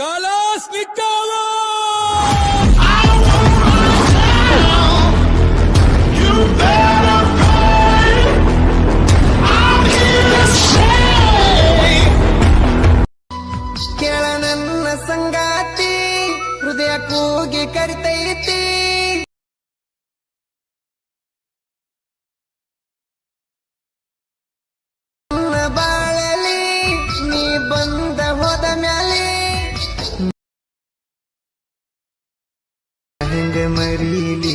Kalashnikova! ಕೇಳ ನನ್ನ ಸಂಗಾತಿ ಹೃದಯ ಕೂಗಿ ಕರಿತೈತಿ ನನ್ನ ಬಾಳಲಿ ನೀ ಬಂದ ಹೋದ ಮ್ಯಾಲೆ ಹೆಂಗ ಮರೀಲಿ?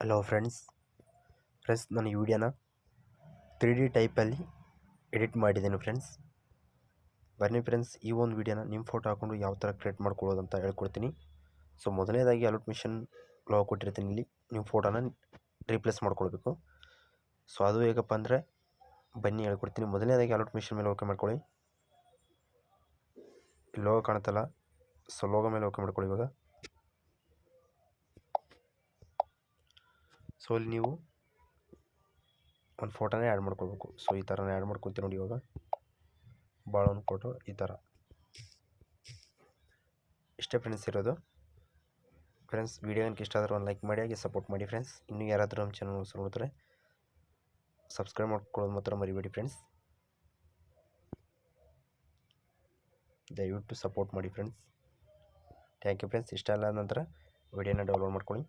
ಹಲೋ ಫ್ರೆಂಡ್ಸ್ ಫ್ರೆಂಡ್ಸ್ ನಾನು ಈ ವಿಡಿಯೋನ ತ್ರೀ ಡಿ ಟೈಪಲ್ಲಿ ಎಡಿಟ್ ಮಾಡಿದ್ದೀನಿ ಫ್ರೆಂಡ್ಸ್ ಬನ್ನಿ ಫ್ರೆಂಡ್ಸ್ ಈ ಒಂದು ವಿಡಿಯೋನ ನಿಮ್ಮ ಫೋಟೋ ಹಾಕ್ಕೊಂಡು ಯಾವ ಥರ ಕ್ರಿಯೇಟ್ ಮಾಡ್ಕೊಳ್ಳೋದು ಅಂತ ಹೇಳ್ಕೊಡ್ತೀನಿ. ಸೊ ಮೊದಲನೇದಾಗಿ ಅಲೋಟ್ ಮಿಷನ್ ಲೋ ಕೊಟ್ಟಿರ್ತೀನಿ ಇಲ್ಲಿ. ನಿಮ್ಮ ಫೋಟೋನ ರೀಪ್ಲೇಸ್ ಮಾಡ್ಕೊಳ್ಬೇಕು. ಸೊ ಅದು ಹೇಗಪ್ಪ ಅಂದರೆ, ಬನ್ನಿ ಹೇಳ್ಕೊಡ್ತೀನಿ. ಮೊದಲನೇದಾಗಿ ಅಲೋಟ್ ಮಿಷನ್ ಮೇಲೆ ಓಕೆ ಮಾಡ್ಕೊಳ್ಳಿ. ಲೋಗೋ ಕಾಣುತ್ತಲ್ಲ? ಸೊ ಲೋಗೋ ಮೇಲೆ ಓಕೆ ಮಾಡ್ಕೊಳ್ಳಿ ಇವಾಗ. ಸೊ ಇಲ್ಲಿ ನೀವು ಒಂದು ಫೋಟೋನೇ ಆ್ಯಡ್ ಮಾಡ್ಕೊಳ್ಬೇಕು. ಸೊ ಈ ಥರನೇ ಆ್ಯಡ್ ಮಾಡ್ಕೊತೀವಿ ನೋಡಿ ಇವಾಗ. ಭಾಳ ಒಂದು ಫೋಟೋ ಈ ಥರ. ಇಷ್ಟೇ ಫ್ರೆಂಡ್ಸ್ ಇರೋದು. ಫ್ರೆಂಡ್ಸ್ ವೀಡಿಯೋ ಏನಕ್ಕೆ ಇಷ್ಟ ಆದರೂ ಒಂದು ಲೈಕ್ ಮಾಡಿ, ಹಾಗೆ ಸಪೋರ್ಟ್ ಮಾಡಿ ಫ್ರೆಂಡ್ಸ್ ಇನ್ನೂ ಯಾರಾದರೂ ನಮ್ಮ ಚಾನಲ್ ನೋಡ್ತಾರೆ ಸಬ್ಸ್ಕ್ರೈಬ್ ಮಾಡ್ಕೊಳ್ಳೋದು ಮಾತ್ರ ಮರಿಬೇಡಿ ಫ್ರೆಂಡ್ಸ್ ದಯವಿಟ್ಟು ಸಪೋರ್ಟ್ ಮಾಡಿ ಫ್ರೆಂಡ್ಸ್ ಥ್ಯಾಂಕ್ ಯು ಫ್ರೆಂಡ್ಸ್ ಇಷ್ಟ ಆದ ನಂತರ ವಿಡಿಯೋನ ಡೌನ್ಲೋಡ್ ಮಾಡ್ಕೊಳ್ಳಿ.